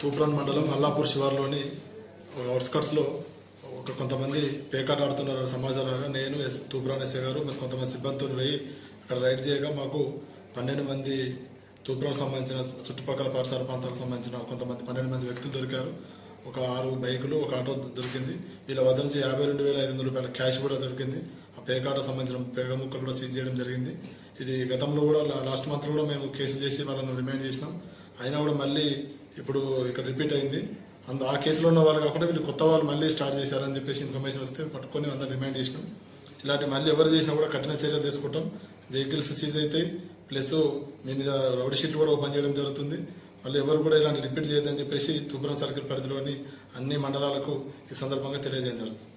తూప్రాన్ మండలం అల్లాపూర్ శివార్లోని అవుట్స్కట్స్లో ఒక కొంతమంది పేకాట ఆడుతున్నారు సమాచారంగా నేను ఎస్ తూప్రాన్ ఎస్ఏ గారు మరి కొంతమంది సిబ్బందితో పోయి అక్కడ రైడ్ చేయగా మాకు పన్నెండు మంది తూప్రాన్ సంబంధించిన చుట్టుపక్కల పరిసర ప్రాంతాలకు సంబంధించిన కొంతమంది పన్నెండు మంది వ్యక్తులు దొరికారు. ఒక ఆరు బైకులు ఒక ఆటో దొరికింది. వీళ్ళ వద్ద నుంచి యాభై రెండు వేల ఐదు వందల రూపాయల క్యాష్ కూడా దొరికింది. ఆ పేకాట సంబంధించిన పేగ ముక్కలు కూడా సీజ్ చేయడం జరిగింది. ఇది గతంలో కూడా లాస్ట్ మంత్ కూడా మేము కేసులు చేసి వాళ్ళని రిమైండ్ చేసినాం. అయినా కూడా మళ్ళీ ఇప్పుడు ఇక్కడ రిపీట్ అయింది. అందు ఆ కేసులో ఉన్న వాళ్ళు కాకుండా వీళ్ళు కొత్త వాళ్ళు మళ్ళీ స్టార్ట్ చేశారని చెప్పేసి ఇన్ఫర్మేషన్ వస్తే పట్టుకొని అందరం రిమైండ్ చేసినాం. ఇలాంటి మళ్ళీ ఎవరు చేసినా కూడా కఠిన చర్యలు తీసుకుంటాం. వెహికల్స్ సీజ్ అవుతాయి. ప్లస్ మీ మీద రౌడ్ షీట్లు కూడా ఓపెన్ చేయడం జరుగుతుంది. మళ్ళీ ఎవరు కూడా ఇలాంటి రిపీట్ చేయొద్దని చెప్పేసి తూపురం సర్కిల్ పరిధిలోని అన్ని మండలాలకు ఈ సందర్భంగా తెలియజేయడం జరుగుతుంది.